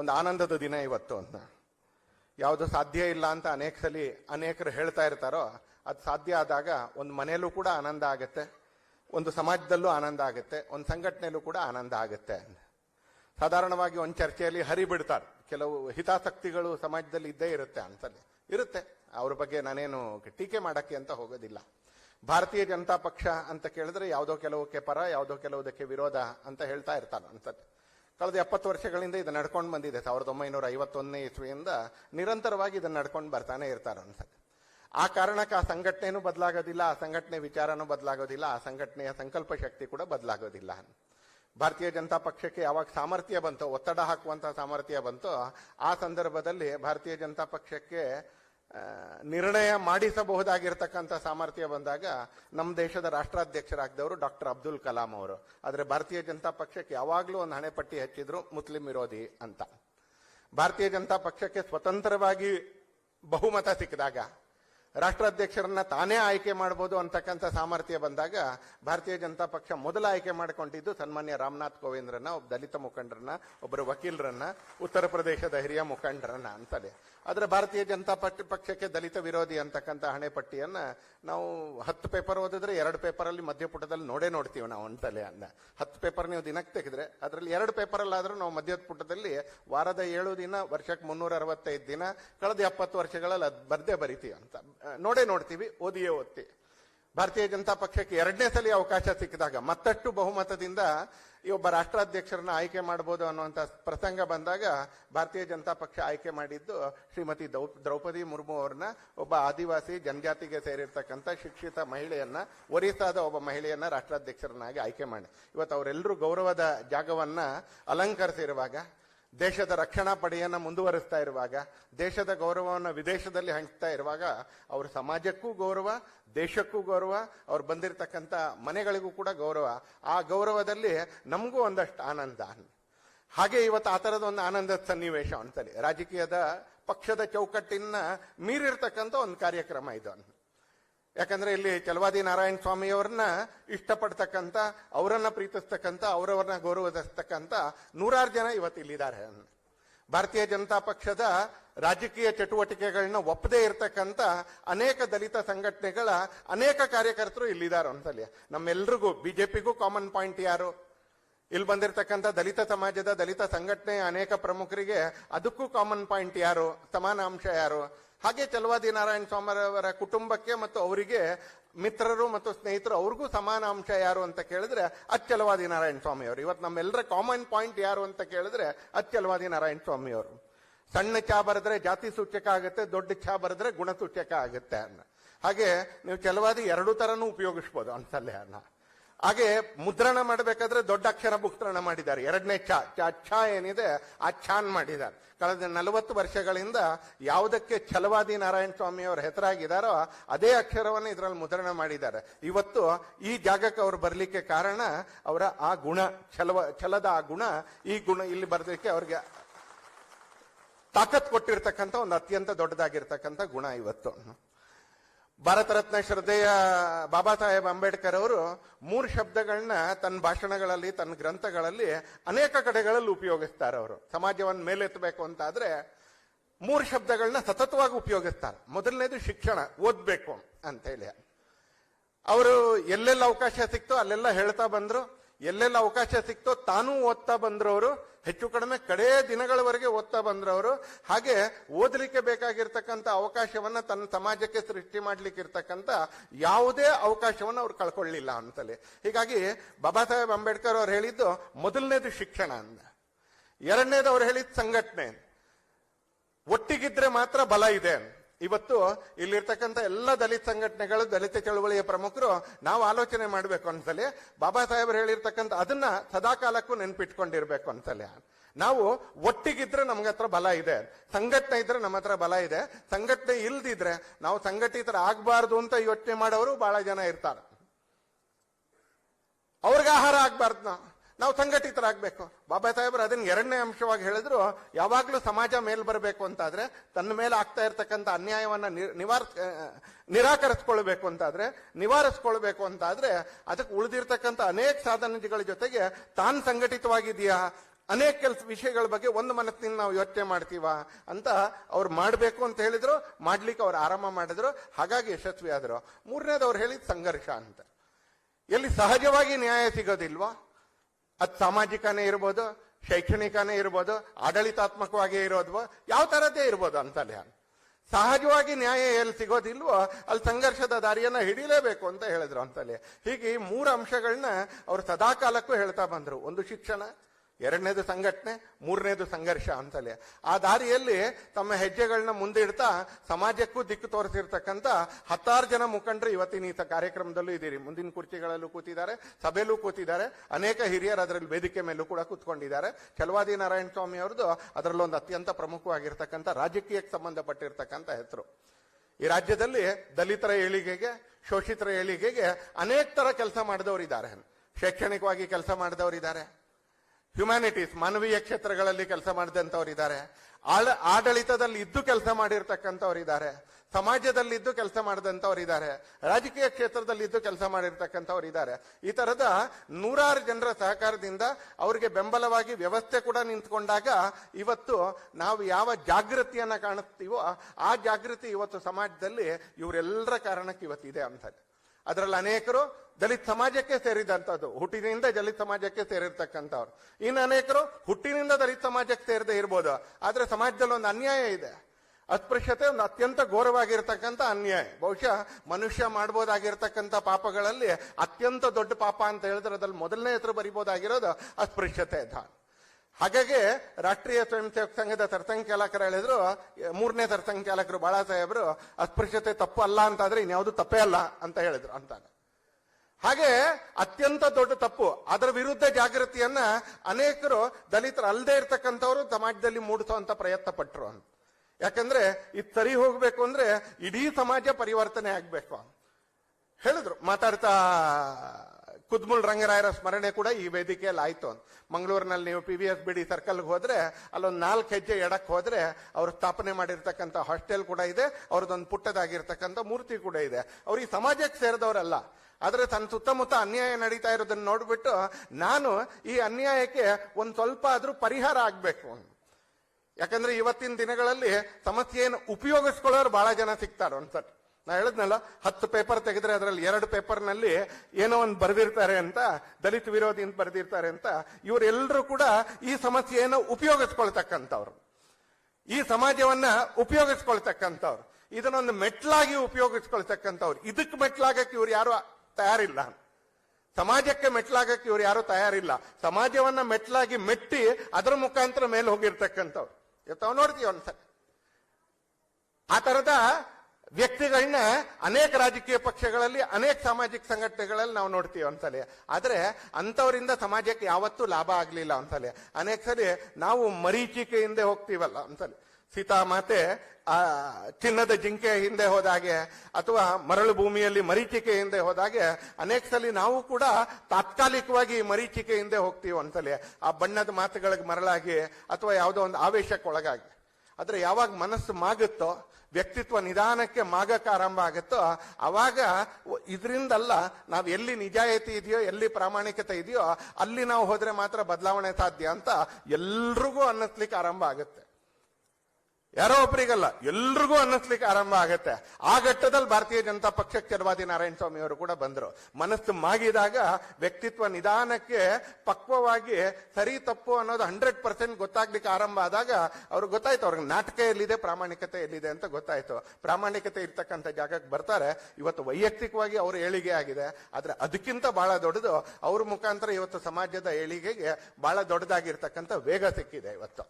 ಒಂದು ಆನಂದದ ದಿನ ಇವತ್ತು ಅಂತ. ಯಾವುದು ಸಾಧ್ಯ ಇಲ್ಲ ಅಂತ ಅನೇಕ ಸಲ ಅನೇಕರು ಹೇಳ್ತಾ ಇರ್ತಾರೋ, ಅದು ಸಾಧ್ಯ ಆದಾಗ ಒಂದು ಮನೆಯಲ್ಲೂ ಕೂಡ ಆನಂದ ಆಗುತ್ತೆ, ಒಂದು ಸಮಾಜದಲ್ಲೂ ಆನಂದ ಆಗುತ್ತೆ, ಒಂದು ಸಂಘಟನೆಯಲ್ಲೂ ಕೂಡ ಆನಂದ ಆಗುತ್ತೆ ಸಾಧಾರಣವಾಗಿ ಒಂದು ಚರ್ಚೆಯಲ್ಲಿ ಹರಿ ಬಿಡ್ತಾರೆ ಕೆಲವು ಹಿತಾಸಕ್ತಿಗಳು ಸಮಾಜದಲ್ಲಿ ಇದ್ದೇ ಇರುತ್ತೆ ಅನ್ಸಲ್ಲಿ ಇರುತ್ತೆ. ಅವ್ರ ಬಗ್ಗೆ ನಾನೇನು ಟೀಕೆ ಮಾಡಕ್ಕೆ ಅಂತ ಹೋಗೋದಿಲ್ಲ. ಭಾರತೀಯ ಜನತಾ ಪಕ್ಷ ಅಂತ ಕೇಳಿದ್ರೆ ಯಾವುದೋ ಕೆಲವಕ್ಕೆ ಪರ, ಯಾವುದೋ ಕೆಲವುದಕ್ಕೆ ವಿರೋಧ ಅಂತ ಹೇಳ್ತಾ ಇರ್ತಾರೆ ಅನ್ಸತ್ತೆ ಕಳೆದ ಎಪ್ಪತ್ತು ವರ್ಷಗಳಿಂದ ಇದು ನಡ್ಕೊಂಡು ಬಂದಿದೆ. ಸಾವಿರದ ಒಂಬೈನೂರ ಐವತ್ತೊಂದನೇ ಇಸ್ವಿಯಿಂದ ನಿರಂತರವಾಗಿ ಇದನ್ನು ನಡ್ಕೊಂಡು ಬರ್ತಾನೆ ಇರ್ತಾರೆ ಅನ್ಸುತ್ತೆ. ಆ ಕಾರಣಕ್ಕೆ ಆ ಸಂಘಟನೆನೂ ಬದಲಾಗೋದಿಲ್ಲ, ಆ ಸಂಘಟನೆ ವಿಚಾರನೂ ಬದಲಾಗೋದಿಲ್ಲ, ಆ ಸಂಘಟನೆಯ ಸಂಕಲ್ಪ ಶಕ್ತಿ ಕೂಡ ಬದಲಾಗೋದಿಲ್ಲ. ಭಾರತೀಯ ಜನತಾ ಪಕ್ಷಕ್ಕೆ ಯಾವಾಗ ಸಾಮರ್ಥ್ಯ ಬಂತೋ, ಒತ್ತಡ ಹಾಕುವಂತ ಸಾಮರ್ಥ್ಯ ಬಂತೋ, ಆ ಸಂದರ್ಭದಲ್ಲಿ ಭಾರತೀಯ ಜನತಾ ಪಕ್ಷಕ್ಕೆ ನಿರ್ಣಯ ಮಾಡಿಸಬಹುದಾಗಿರ್ತಕ್ಕಂಥ ಸಾಮರ್ಥ್ಯ ಬಂದಾಗ ನಮ್ಮ ದೇಶದ ರಾಷ್ಟ್ರಾಧ್ಯಕ್ಷರಾಗಿದ್ದವರು ಡಾಕ್ಟರ್ ಅಬ್ದುಲ್ ಕಲಾಂ ಅವರು. ಆದರೆ ಭಾರತೀಯ ಜನತಾ ಪಕ್ಷಕ್ಕೆ ಯಾವಾಗಲೂ ಒಂದು ಹಣೆಪಟ್ಟಿ ಹಚ್ಚಿದ್ರು ಮುಸ್ಲಿಂ ವಿರೋಧಿ ಅಂತ. ಭಾರತೀಯ ಜನತಾ ಪಕ್ಷಕ್ಕೆ ಸ್ವತಂತ್ರವಾಗಿ ಬಹುಮತ ಸಿಕ್ಕಿದಾಗ ರಾಷ್ಟ್ರಾಧ್ಯಕ್ಷರನ್ನ ತಾನೇ ಆಯ್ಕೆ ಮಾಡಬಹುದು ಅಂತಕ್ಕಂಥ ಸಾಮರ್ಥ್ಯ ಬಂದಾಗ ಭಾರತೀಯ ಜನತಾ ಪಕ್ಷ ಮೊದಲ ಆಯ್ಕೆ ಮಾಡಿಕೊಂಡಿದ್ದು ಸನ್ಮಾನ್ಯ ರಾಮನಾಥ್ ಕೋವಿಂದ್ರನ್ನ, ಒಬ್ಬ ದಲಿತ ಮುಖಂಡರನ್ನ, ಒಬ್ಬರು ವಕೀಲರನ್ನ, ಉತ್ತರ ಪ್ರದೇಶದ ಹಿರಿಯ ಮುಖಂಡರನ್ನ ಅಂತಲೇ. ಆದ್ರೆ ಭಾರತೀಯ ಜನತಾ ಪಕ್ಷ ಪಕ್ಷಕ್ಕೆ ದಲಿತ ವಿರೋಧಿ ಅಂತಕ್ಕಂಥ ಹಣೆಪಟ್ಟಿಯನ್ನ ನಾವು ಹತ್ತು ಪೇಪರ್ ಓದಿದ್ರೆ ಎರಡು ಪೇಪರ್ ಅಲ್ಲಿ ಮಧ್ಯಪುಟದಲ್ಲಿ ನೋಡೇ ನೋಡ್ತೀವಿ ನಾವು ಅಂತಲೇ ಅನ್ನ. ಹತ್ತು ಪೇಪರ್ ನೀವು ದಿನಕ್ಕೆ ತೆಗೆದ್ರೆ ಅದರಲ್ಲಿ ಎರಡು ಪೇಪರ್ ಅಲ್ಲಾದ್ರೂ ನಾವು ಮಧ್ಯದ ಪುಟದಲ್ಲಿ ವಾರದ ಏಳು ದಿನ, ವರ್ಷಕ್ಕೆ ಮುನ್ನೂರ ಅರವತ್ತೈದು ದಿನ, ಕಳೆದ ಎಪ್ಪತ್ತು ವರ್ಷಗಳಲ್ಲಿ ಅದು ಬರ್ದೇ ಬರಿತೀವಿ ಅಂತ. ನೋಡೇ ನೋಡ್ತೀವಿ, ಓದಿಯೇ ಓದ್ತಿ. ಭಾರತೀಯ ಜನತಾ ಪಕ್ಷಕ್ಕೆ ಎರಡನೇ ಸಲ ಅವಕಾಶ ಸಿಕ್ಕಿದಾಗ ಮತ್ತಷ್ಟು ಬಹುಮತದಿಂದ ಈ ಒಬ್ಬ ರಾಷ್ಟ್ರಾಧ್ಯಕ್ಷರನ್ನ ಆಯ್ಕೆ ಮಾಡಬಹುದು ಅನ್ನುವಂಥ ಪ್ರಸಂಗ ಬಂದಾಗ ಭಾರತೀಯ ಜನತಾ ಪಕ್ಷ ಆಯ್ಕೆ ಮಾಡಿದ್ದು ಶ್ರೀಮತಿ ದೌ, ದ್ರೌಪದಿ ಮುರ್ಮು ಅವ್ರನ್ನ ಒಬ್ಬ ಆದಿವಾಸಿ ಜನಜಾತಿಗೆ ಸೇರಿರ್ತಕ್ಕಂಥ ಶಿಕ್ಷಿತ ಮಹಿಳೆಯನ್ನ, ಒರಿಸ್ಸಾದ ಒಬ್ಬ ಮಹಿಳೆಯನ್ನ ರಾಷ್ಟ್ರಾಧ್ಯಕ್ಷರನ್ನಾಗಿ ಆಯ್ಕೆ ಮಾಡಿ. ಇವತ್ತು ಅವರೆಲ್ಲರೂ ಗೌರವದ ಜಾಗವನ್ನ ಅಲಂಕರಿಸಿರುವಾಗ ದೇಶದ ರಕ್ಷಣಾ ಪಡೆಯನ್ನು ಮುಂದುವರಿಸ್ತಾ ಇರುವಾಗ, ದೇಶದ ಗೌರವವನ್ನು ವಿದೇಶದಲ್ಲಿ ಹಂಚ್ತಾ ಇರುವಾಗ, ಅವರು ಸಮಾಜಕ್ಕೂ ಗೌರವ, ದೇಶಕ್ಕೂ ಗೌರವ, ಅವ್ರು ಬಂದಿರತಕ್ಕಂಥ ಮನೆಗಳಿಗೂ ಕೂಡ ಗೌರವ. ಆ ಗೌರವದಲ್ಲಿ ನಮಗೂ ಒಂದಷ್ಟು ಆನಂದ. ಹಾಗೆ ಇವತ್ತು ಆ ಥರದ ಒಂದು ಆನಂದದ ಸನ್ನಿವೇಶ ಅಂತಲೇ ರಾಜಕೀಯದ ಪಕ್ಷದ ಚೌಕಟ್ಟಿನ ಮೀರಿರ್ತಕ್ಕಂಥ ಒಂದು ಕಾರ್ಯಕ್ರಮ ಇದು ಅಂತ. ಯಾಕಂದ್ರೆ ಇಲ್ಲಿ ಚಲವಾದಿ ನಾರಾಯಣ ಸ್ವಾಮಿಯವ್ರನ್ನ ಇಷ್ಟಪಡ್ತಕ್ಕಂಥ ಅವರನ್ನ ಪ್ರೀತಿಸ್ತಕ್ಕಂಥ ಅವರವರನ್ನ ಗೌರವಿಸ್ತಕ್ಕಂಥ ನೂರಾರು ಜನ ಇವತ್ತು ಇಲ್ಲಿದ್ದಾರೆ. ಭಾರತೀಯ ಜನತಾ ಪಕ್ಷದ ರಾಜಕೀಯ ಚಟುವಟಿಕೆಗಳನ್ನ ಒಪ್ಪದೇ ಇರತಕ್ಕಂಥ ಅನೇಕ ದಲಿತ ಸಂಘಟನೆಗಳ ಅನೇಕ ಕಾರ್ಯಕರ್ತರು ಇಲ್ಲಿದ್ದಾರೆ ಅಂತಲ್ಲಿ. ನಮ್ಮೆಲ್ರಿಗೂ, ಬಿಜೆಪಿಗೂ ಕಾಮನ್ ಪಾಯಿಂಟ್ ಯಾರು? ಇಲ್ಲಿ ಬಂದಿರತಕ್ಕಂಥ ದಲಿತ ಸಮಾಜದ ದಲಿತ ಸಂಘಟನೆಯ ಅನೇಕ ಪ್ರಮುಖರಿಗೆ ಅದಕ್ಕೂ ಕಾಮನ್ ಪಾಯಿಂಟ್ ಯಾರು? ಸಮಾನ ಅಂಶ ಯಾರು? ಹಾಗೆ ಚಲವಾದಿ ನಾರಾಯಣ ಸ್ವಾಮಿಯವರ ಕುಟುಂಬಕ್ಕೆ ಮತ್ತು ಅವರಿಗೆ ಮಿತ್ರರು ಮತ್ತು ಸ್ನೇಹಿತರು ಅವ್ರಿಗೂ ಸಮಾನ ಅಂಶ ಯಾರು ಅಂತ ಕೇಳಿದ್ರೆ ಅಚ್ಚಲವಾದಿ ನಾರಾಯಣ ಸ್ವಾಮಿಯವರು ಇವತ್ತು ನಮ್ಮೆಲ್ಲರ ಕಾಮನ್ ಪಾಯಿಂಟ್ ಯಾರು ಅಂತ ಕೇಳಿದ್ರೆ ಅಚ್ಚಲವಾದಿ ನಾರಾಯಣ ಸ್ವಾಮಿಯವರು ಸಣ್ಣ ಚಾ ಬರೆದ್ರೆ ಜಾತಿ ಸೂಚಕ ಆಗುತ್ತೆ, ದೊಡ್ಡ ಚಾ ಬರೆದ್ರೆ ಗುಣ ಸೂಚಕ ಆಗುತ್ತೆ ಅನ್ನ. ಹಾಗೆ ನೀವು ಚಲವಾದಿ ಎರಡು ತರನೂ ಉಪಯೋಗಿಸ್ಬೋದು ಅನ್ಸಲ್ಲೇ ಅನ್ನ ಹಾಗೆ ಮುದ್ರಣ ಮಾಡಬೇಕಾದ್ರೆ ದೊಡ್ಡ ಅಕ್ಷರ ಮುದ್ರಣ ಮಾಡಿದ್ದಾರೆ. ಎರಡನೇ ಚಾ ಚಾ ಏನಿದೆ, ಆ ಛಾನ್ ಮಾಡಿದ್ದಾರೆ. ಕಳೆದ ನಲವತ್ತು ವರ್ಷಗಳಿಂದ ಯಾವುದಕ್ಕೆ ಛಲವಾದಿ ನಾರಾಯಣ ಸ್ವಾಮಿ ಅವರ ಹೆಸರಾಗಿದ್ದಾರೋ ಅದೇ ಅಕ್ಷರವನ್ನು ಇದರಲ್ಲಿ ಮುದ್ರಣ ಮಾಡಿದ್ದಾರೆ. ಇವತ್ತು ಈ ಜಾಗಕ್ಕೆ ಅವರು ಬರಲಿಕ್ಕೆ ಕಾರಣ ಅವರ ಆ ಗುಣ, ಛಲವ, ಛಲದ ಆ ಗುಣ, ಈ ಗುಣ ಇಲ್ಲಿ ಬರಲಿಕ್ಕೆ ಅವ್ರಿಗೆ ತಾಕತ್ ಕೊಟ್ಟಿರ್ತಕ್ಕಂಥ ಒಂದು ಅತ್ಯಂತ ದೊಡ್ಡದಾಗಿರ್ತಕ್ಕಂಥ ಗುಣ ಇವತ್ತು. ಭಾರತ ರತ್ನ ಶ್ರದ್ಧೆಯ ಬಾಬಾ ಸಾಹೇಬ್ ಅಂಬೇಡ್ಕರ್ ಅವರು ಮೂರು ಶಬ್ದಗಳನ್ನ ತನ್ನ ಭಾಷಣಗಳಲ್ಲಿ, ತನ್ನ ಗ್ರಂಥಗಳಲ್ಲಿ ಅನೇಕ ಕಡೆಗಳಲ್ಲಿ ಉಪಯೋಗಿಸ್ತಾರೆ ಅವರು. ಸಮಾಜವನ್ನು ಮೇಲೆತ್ತಬೇಕು ಅಂತ ಆದ್ರೆ ಮೂರು ಶಬ್ದಗಳನ್ನ ಸತತವಾಗಿ ಉಪಯೋಗಿಸ್ತಾರೆ. ಮೊದಲನೇದು ಶಿಕ್ಷಣ, ಓದ್ಬೇಕು ಅಂತ ಹೇಳಿ. ಅವರು ಎಲ್ಲೆಲ್ಲ ಅವಕಾಶ ಸಿಕ್ತೋ ಅಲ್ಲೆಲ್ಲ ಹೇಳ್ತಾ ಬಂದ್ರು. ಎಲ್ಲೆಲ್ಲ ಅವಕಾಶ ಸಿಕ್ತೋ ತಾನೂ ಓದ್ತಾ ಬಂದ್ರವರು, ಹೆಚ್ಚು ಕಡಿಮೆ ಕಡೇ ದಿನಗಳವರೆಗೆ ಓದ್ತಾ ಬಂದ್ರವರು, ಹಾಗೆ ಓದಲಿಕ್ಕೆ ಬೇಕಾಗಿರ್ತಕ್ಕಂಥ ಅವಕಾಶವನ್ನ ತನ್ನ ಸಮಾಜಕ್ಕೆ ಸೃಷ್ಟಿ ಮಾಡ್ಲಿಕ್ಕೆ ಇರ್ತಕ್ಕಂಥ ಯಾವುದೇ ಅವಕಾಶವನ್ನು ಅವ್ರು ಕಳ್ಕೊಳ್ಳಿಲ್ಲ ಅಂತಲೇ. ಹೀಗಾಗಿ ಬಾಬಾ ಸಾಹೇಬ್ ಅಂಬೇಡ್ಕರ್ ಅವ್ರು ಹೇಳಿದ್ದು ಮೊದಲನೇದು ಶಿಕ್ಷಣ ಅಂದ. ಎರಡನೇದು ಅವ್ರು ಹೇಳಿದ ಸಂಘಟನೆ. ಒಟ್ಟಿಗಿದ್ರೆ ಮಾತ್ರ ಬಲ ಇದೆ ಇವತ್ತು ಇಲ್ಲಿರ್ತಕ್ಕಂಥ ಎಲ್ಲ ದಲಿತ ಸಂಘಟನೆಗಳು, ದಲಿತ ಚಳುವಳಿಯ ಪ್ರಮುಖರು ನಾವು ಆಲೋಚನೆ ಮಾಡಬೇಕು ಅನ್ಸಲಿ. ಬಾಬಾ ಸಾಹೇಬರು ಹೇಳಿರ್ತಕ್ಕಂಥ ಅದನ್ನ ಸದಾಕಾಲಕ್ಕೂ ನೆನ್ಪಿಟ್ಕೊಂಡಿರ್ಬೇಕು ಅನ್ಸಲಿ. ನಾವು ಒಟ್ಟಿಗಿದ್ರೆ ನಮ್ಗೆ ಹತ್ರ ಬಲ ಇದೆ. ಸಂಘಟನೆ ಇದ್ರೆ ನಮ್ಮ ಹತ್ರ ಬಲ ಇದೆ. ಸಂಘಟನೆ ಇಲ್ದಿದ್ರೆ ನಾವು ಸಂಘಟಿತರ ಆಗ್ಬಾರ್ದು ಅಂತ ಯೋಚನೆ ಮಾಡೋರು ಬಹಳ ಜನ ಇರ್ತಾರೆ. ಅವ್ರಿಗೆ ಆಹಾರ ಆಗ್ಬಾರ್ದು ನಾವು. ನಾವು ಸಂಘಟಿತರಾಗಬೇಕು. ಬಾಬಾ ಸಾಹೇಬರು ಅದನ್ನ ಎರಡನೇ ಅಂಶವಾಗಿ ಹೇಳಿದ್ರು, ಯಾವಾಗಲೂ ಸಮಾಜ ಮೇಲೆ ಬರಬೇಕು ಅಂತಾದ್ರೆ, ತನ್ನ ಮೇಲೆ ಆಗ್ತಾ ಇರತಕ್ಕಂಥ ಅನ್ಯಾಯವನ್ನು ನಿವಾರ ನಿರಾಕರಿಸ್ಕೊಳ್ಬೇಕು ಅಂತಾದ್ರೆ, ನಿವಾರಿಸ್ಕೊಳ್ಬೇಕು ಅಂತಾದ್ರೆ, ಅದಕ್ಕೆ ಉಳಿದಿರ್ತಕ್ಕಂಥ ಅನೇಕ ಸಾಧನಗಳ ಜೊತೆಗೆ ತಾನು ಸಂಘಟಿತವಾಗಿದೆಯಾ ಅನೇಕ ಕೆಲಸ, ವಿಷಯಗಳ ಬಗ್ಗೆ ಒಂದು ಮನಸ್ಸಿನಿಂದ ನಾವು ಯೋಚನೆ ಮಾಡ್ತೀವ? ಅಂತ ಅವ್ರು ಮಾಡಬೇಕು ಅಂತ ಹೇಳಿದ್ರು. ಮಾಡ್ಲಿಕ್ಕೆ ಅವ್ರು ಆರಾಮ ಮಾಡಿದ್ರು. ಹಾಗಾಗಿ ಯಶಸ್ವಿ ಆದರು ಮೂರನೇದು ಅವ್ರು ಹೇಳಿದ ಸಂಘರ್ಷ ಅಂತ. ಎಲ್ಲಿ ಸಹಜವಾಗಿ ನ್ಯಾಯ ಸಿಗೋದಿಲ್ವಾ? ಅದು ಸಾಮಾಜಿಕನೇ ಇರ್ಬೋದು, ಶೈಕ್ಷಣಿಕನೇ ಇರ್ಬೋದು ಆಡಳಿತಾತ್ಮಕವಾಗಿ ಇರೋದು ಯಾವ ತರದ್ದೇ ಇರ್ಬೋದು ಅಂತಲೇ. ಸಹಜವಾಗಿ ನ್ಯಾಯ ಎಲ್ಲಿ ಸಿಗೋದಿಲ್ವೋ, ಅಲ್ಲಿ ಸಂಘರ್ಷದ ದಾರಿಯನ್ನ ಹಿಡಿಲೇಬೇಕು ಅಂತ ಹೇಳಿದ್ರು ಅಂತಲೇ. ಹೀಗೆ ಮೂರು ಅಂಶಗಳನ್ನ ಅವ್ರು ಸದಾಕಾಲಕ್ಕೂ ಹೇಳ್ತಾ ಬಂದ್ರು. ಒಂದು ಶಿಕ್ಷಣ ಎರಡನೇದು ಸಂಘಟನೆ, ಮೂರನೇದು ಸಂಘರ್ಷ ಅಂತಲೇ. ಆ ದಾರಿಯಲ್ಲಿ ತಮ್ಮ ಹೆಜ್ಜೆಗಳನ್ನ ಮುಂದಿಡ್ತಾ ಸಮಾಜಕ್ಕೂ ದಿಕ್ಕು ತೋರಿಸಿರ್ತಕ್ಕಂಥ ಹತ್ತಾರು ಜನ ಮುಖಂಡರು ಇವತ್ತಿನ ಈ ಕಾರ್ಯಕ್ರಮದಲ್ಲೂ ಇದ್ದೀರಿ. ಮುಂದಿನ ಕುರ್ಚಿಗಳಲ್ಲೂ ಕೂತಿದ್ದಾರೆ, ಸಭೆಯಲ್ಲೂ ಕೂತಿದ್ದಾರೆ. ಅನೇಕ ಹಿರಿಯರು ಅದರಲ್ಲಿ ವೇದಿಕೆ ಮೇಲೂ ಕೂಡ ಕೂತ್ಕೊಂಡಿದ್ದಾರೆ. ಚಲವಾದಿ ನಾರಾಯಣ ಸ್ವಾಮಿ ಅವ್ರದ್ದು ಅದರಲ್ಲೊಂದು ಅತ್ಯಂತ ಪ್ರಮುಖವಾಗಿರ್ತಕ್ಕಂಥ ರಾಜಕೀಯಕ್ಕೆ ಸಂಬಂಧಪಟ್ಟಿರ್ತಕ್ಕಂಥ ಹೆಸರು. ಈ ರಾಜ್ಯದಲ್ಲಿ ದಲಿತರ ಏಳಿಗೆಗೆ, ಶೋಷಿತರ ಏಳಿಗೆಗೆ ಅನೇಕ ತರ ಕೆಲಸ ಮಾಡಿದವರಿದ್ದಾರೆ. ಶೈಕ್ಷಣಿಕವಾಗಿ ಕೆಲಸ ಮಾಡಿದವರಿದ್ದಾರೆ. ಹ್ಯುಮ್ಯಾನಿಟೀಸ್ ಮಾನವೀಯ ಕ್ಷೇತ್ರಗಳಲ್ಲಿ ಕೆಲಸ ಮಾಡಿದಂಥವ್ರಿದ್ದಾರೆ. ಆಳ, ಆಡಳಿತದಲ್ಲಿ ಇದ್ದು ಕೆಲಸ ಮಾಡಿರ್ತಕ್ಕಂಥವ್ರಿದ್ದಾರೆ. ಸಮಾಜದಲ್ಲಿ ಇದ್ದು ಕೆಲಸ ಮಾಡಿದಂಥವ್ರಿದ್ದಾರೆ. ರಾಜಕೀಯ ಕ್ಷೇತ್ರದಲ್ಲಿ ಇದ್ದು ಕೆಲಸ ಮಾಡಿರ್ತಕ್ಕಂಥವ್ರಿದ್ದಾರೆ. ಈ ತರದ ನೂರಾರು ಜನರ ಸಹಕಾರದಿಂದ ಅವರಿಗೆ ಬೆಂಬಲವಾಗಿ ವ್ಯವಸ್ಥೆ ಕೂಡ ನಿಂತ್ಕೊಂಡಾಗ ಇವತ್ತು ನಾವು ಯಾವ ಜಾಗೃತಿಯನ್ನ ಕಾಣುತ್ತೀವೋ ಆ ಜಾಗೃತಿ ಇವತ್ತು ಸಮಾಜದಲ್ಲಿ ಇವರೆಲ್ಲರ ಕಾರಣಕ್ಕೆ ಇವತ್ತಿದೆ ಅಂತ ಅದರಲ್ಲಿ ಅನೇಕರು ದಲಿತ ಸಮಾಜಕ್ಕೆ ಸೇರಿದಂತದ್ದು. ಹುಟ್ಟಿನಿಂದ ದಲಿತ ಸಮಾಜಕ್ಕೆ ಸೇರಿರ್ತಕ್ಕಂಥವ್ರು. ಇನ್ನು ಅನೇಕರು ಹುಟ್ಟಿನಿಂದ ದಲಿತ ಸಮಾಜಕ್ಕೆ ಸೇರದೆ ಇರ್ಬೋದು. ಆದರೆ ಸಮಾಜದಲ್ಲಿ ಒಂದು ಅನ್ಯಾಯ ಇದೆ. ಅಸ್ಪೃಶ್ಯತೆ ಒಂದು ಅತ್ಯಂತ ಘೋರವಾಗಿರ್ತಕ್ಕಂಥ ಅನ್ಯಾಯ. ಬಹುಶಃ ಮನುಷ್ಯ ಮಾಡ್ಬೋದಾಗಿರ್ತಕ್ಕಂಥ ಪಾಪಗಳಲ್ಲಿ ಅತ್ಯಂತ ದೊಡ್ಡ ಪಾಪ ಅಂತ ಹೇಳಿದ್ರೆ ಅದ್ರಲ್ಲಿ ಮೊದಲನೇ ಹೆಸರು ಬರಿಬೋದಾಗಿರೋದು ಅಸ್ಪೃಶ್ಯತೆ ಧ ಹಾಗಾಗಿ ರಾಷ್ಟ್ರೀಯ ಸ್ವಯಂ ಸೇವಕ ಸಂಘದ ಸರ್ಸಂಖ್ಯಾಲಕರು ಹೇಳಿದ್ರು ಮೂರನೇ ಸರ್ಸಂಖ್ಯಾಲಕರು ಬಾಳಾ ಸಾಹೇಬರು, ಅಸ್ಪೃಶ್ಯತೆ ತಪ್ಪು ಅಲ್ಲ ಅಂತಾದ್ರೆ ಇನ್ಯಾವುದು ತಪ್ಪೇ ಅಲ್ಲ, ಅಂತ ಹೇಳಿದ್ರು ಅಂತ ಹಾಗೆ ಅತ್ಯಂತ ದೊಡ್ಡ ತಪ್ಪು, ಅದರ ವಿರುದ್ಧ ಜಾಗೃತಿಯನ್ನ ಅನೇಕರು ದಲಿತರು ಅಲ್ಲದೆ ಇರ್ತಕ್ಕಂಥವ್ರು ಸಮಾಜದಲ್ಲಿ ಮೂಡಿಸುವಂತ ಪ್ರಯತ್ನ ಪಟ್ಟರು ಅಂತ. ಯಾಕಂದ್ರೆ ಇದು ಸರಿ ಹೋಗ್ಬೇಕು ಅಂದ್ರೆ ಇಡೀ ಸಮಾಜ ಪರಿವರ್ತನೆ ಆಗ್ಬೇಕು ಹೇಳಿದ್ರು, ಮಾತಾಡ್ತಾ ಕುದ್ಮುಲ್ ರಂಗರಾಯರ ಸ್ಮರಣೆ ಕೂಡ ಈ ವೇದಿಕೆಯಲ್ಲಿ ಆಯಿತು ಅಂತ. ಮಂಗಳೂರಿನಲ್ಲಿ ನೀವು ಪಿ ವಿ ಎಸ್ ಬಿಡಿ ಸರ್ಕಲ್ಗೆ ಹೋದ್ರೆ, ಅಲ್ಲೊಂದು ನಾಲ್ಕು ಹೆಜ್ಜೆ ಎಡಕ್ಕೆ ಹೋದರೆ ಅವ್ರು ಸ್ಥಾಪನೆ ಮಾಡಿರ್ತಕ್ಕಂಥ ಹಾಸ್ಟೆಲ್ ಕೂಡ ಇದೆ, ಅವ್ರದ್ದೊಂದು ಪುಟ್ಟದಾಗಿರ್ತಕ್ಕಂಥ ಮೂರ್ತಿ ಕೂಡ ಇದೆ. ಅವ್ರು ಈ ಸಮಾಜಕ್ಕೆ ಸೇರಿದವರಲ್ಲ. ಆದರೆ ತನ್ನ ಸುತ್ತಮುತ್ತ ಅನ್ಯಾಯ ನಡೀತಾ ಇರೋದನ್ನ ನೋಡಿಬಿಟ್ಟು, ನಾನು ಈ ಅನ್ಯಾಯಕ್ಕೆ ಒಂದು ಸ್ವಲ್ಪ ಆದರೂ ಪರಿಹಾರ ಆಗಬೇಕು. ಯಾಕಂದ್ರೆ ಇವತ್ತಿನ ದಿನಗಳಲ್ಲಿ ಸಮಸ್ಯೆಯನ್ನು ಉಪಯೋಗಿಸ್ಕೊಳ್ಳೋರು ಬಹಳ ಜನ ಸಿಗ್ತಾರೆ ಅನ್ಸಟ್ ನಾ ಹೇಳಿದ್ನಲ್ಲ, ಹತ್ತು ಪೇಪರ್ ತೆಗೆದ್ರೆ ಅದರಲ್ಲಿ ಎರಡು ಪೇಪರ್ನಲ್ಲಿ ಏನೋ ಒಂದು ಬರೆದಿರ್ತಾರೆ ಅಂತ, ದಲಿತ ವಿರೋಧಿ ಅಂತ ಬರೆದಿರ್ತಾರೆ ಅಂತ ಇವರೆಲ್ಲರೂ ಕೂಡ ಈ ಸಮಸ್ಯೆಯನ್ನು ಉಪಯೋಗಿಸ್ಕೊಳ್ತಕ್ಕಂಥವ್ರು. ಈ ಸಮಾಜವನ್ನ ಉಪಯೋಗಿಸ್ಕೊಳ್ತಕ್ಕಂಥವ್ರು. ಇದನ್ನೊಂದು ಮೆಟ್ಲಾಗಿ ಉಪಯೋಗಿಸ್ಕೊಳ್ತಕ್ಕಂಥವ್ರು. ಇದಕ್ಕೆ ಮೆಟ್ಲಾಗಕ್ಕೆ ಇವ್ರು ಯಾರು ತಯಾರಿಲ್ಲ. ಸಮಾಜಕ್ಕೆ ಮೆಟ್ಲಾಗಕ್ಕೆ ಇವ್ರು ಯಾರು ತಯಾರಿಲ್ಲ. ಸಮಾಜವನ್ನ ಮೆಟ್ಲಾಗಿ ಮೆಟ್ಟಿ ಅದರ ಮುಖಾಂತರ ಮೇಲೆ ಹೋಗಿರ್ತಕ್ಕಂಥವ್ರು. ಇರ್ತಾವ ನೋಡ್ತೀವಿ ಒಂದ್ಸಲ? ಆ ತರದ ವ್ಯಕ್ತಿಗಳನ್ನ ಅನೇಕ ರಾಜಕೀಯ ಪಕ್ಷಗಳಲ್ಲಿ, ಅನೇಕ ಸಾಮಾಜಿಕ ಸಂಘಟನೆಗಳಲ್ಲಿ ನಾವು ನೋಡ್ತೀವಿ ಒಂದ್ಸಲಿ ಆದರೆ ಅಂಥವರಿಂದ ಸಮಾಜಕ್ಕೆ ಯಾವತ್ತೂ ಲಾಭ ಆಗಲಿಲ್ಲ ಒಂದ್ಸಲಿ ಅನೇಕ ಸಲ ನಾವು ಮರೀಚಿಕೆಯಿಂದ ಹೋಗ್ತೀವಲ್ಲ ಒಂದ್ಸಲಿ ಸೀತಾಮಾತೆ ಆ, ಚಿನ್ನದ ಜಿಂಕೆ ಹಿಂದೆ ಹೋದಾಗೆ, ಅಥವಾ ಮರಳು ಭೂಮಿಯಲ್ಲಿ ಮರೀಚಿಕೆ ಹಿಂದೆ ಹೋದಾಗೆ, ಅನೇಕ ಸಲ ನಾವು ಕೂಡ ತಾತ್ಕಾಲಿಕವಾಗಿ ಮರೀಚಿಕೆ ಹಿಂದೆ ಹೋಗ್ತೀವಿ ಒಂದ್ಸಲಿ ಆ ಬಣ್ಣದ ಮಾತುಗಳಿಗೆ ಮರಳಾಗಿ, ಅಥವಾ ಯಾವುದೋ ಒಂದು ಆವೇಶಕ್ಕೆ ಒಳಗಾಗಿ ಆದ್ರೆ ಯಾವಾಗ ಮನಸ್ಸು ಮಾಗುತ್ತೋ, ವ್ಯಕ್ತಿತ್ವ ನಿಧಾನಕ್ಕೆ ಮಾಗಕ್ಕೆ ಆರಂಭ ಆಗುತ್ತೋ, ಅವಾಗ ಇದರಿಂದಲ್ಲ ನಾವು ಎಲ್ಲಿ ನಿಜಾಯಿತಿ ಇದೆಯೋ, ಎಲ್ಲಿ ಪ್ರಾಮಾಣಿಕತೆ ಇದೆಯೋ, ಅಲ್ಲಿ ನಾವು ಹೋದರೆ ಮಾತ್ರ ಬದಲಾವಣೆ ಸಾಧ್ಯ ಅಂತ ಎಲ್ರಿಗೂ ಅನ್ನಿಸ್ಲಿಕ್ಕೆ ಆರಂಭ ಆಗುತ್ತೆ. ಯಾರೋ ಒಬ್ಬರಿಗಲ್ಲ ಎಲ್ರಿಗೂ ಅನ್ನಿಸ್ಲಿಕ್ಕೆ ಆರಂಭ ಆಗತ್ತೆ. ಆ ಘಟ್ಟದಲ್ಲಿ ಭಾರತೀಯ ಜನತಾ ಪಕ್ಷ ಚಲವಾದಿ ನಾರಾಯಣ ಸ್ವಾಮಿ ಅವರು ಕೂಡ ಬಂದರು. ಮನಸ್ಸು ಮಾಗಿದಾಗ ವ್ಯಕ್ತಿತ್ವ ನಿಧಾನಕ್ಕೆ ಪಕ್ವವಾಗಿ ಸರಿ ತಪ್ಪು ಅನ್ನೋದು ಹಂಡ್ರೆಡ್ ಪರ್ಸೆಂಟ್ ಗೊತ್ತಾಗ್ಲಿಕ್ಕೆ ಆರಂಭ ಆದಾಗ ಅವ್ರಿಗೆ ಗೊತ್ತಾಯ್ತು, ಅವ್ರಿಗೆ ನಾಟಕ ಎಲ್ಲಿದೆ, ಪ್ರಾಮಾಣಿಕತೆ ಎಲ್ಲಿದೆ ಅಂತ ಗೊತ್ತಾಯ್ತು. ಪ್ರಾಮಾಣಿಕತೆ ಇರ್ತಕ್ಕಂಥ ಜಾಗಕ್ಕೆ ಬರ್ತಾರೆ. ಇವತ್ತು ವೈಯಕ್ತಿಕವಾಗಿ ಅವ್ರ ಏಳಿಗೆ ಆಗಿದೆ. ಆದ್ರೆ ಅದಕ್ಕಿಂತ ಬಹಳ ದೊಡ್ಡದು ಅವ್ರ ಮುಖಾಂತರ ಇವತ್ತು ಸಮಾಜದ ಏಳಿಗೆಗೆ ಬಹಳ ದೊಡ್ಡದಾಗಿರ್ತಕ್ಕಂಥ ವೇಗ ಸಿಕ್ಕಿದೆ ಇವತ್ತು.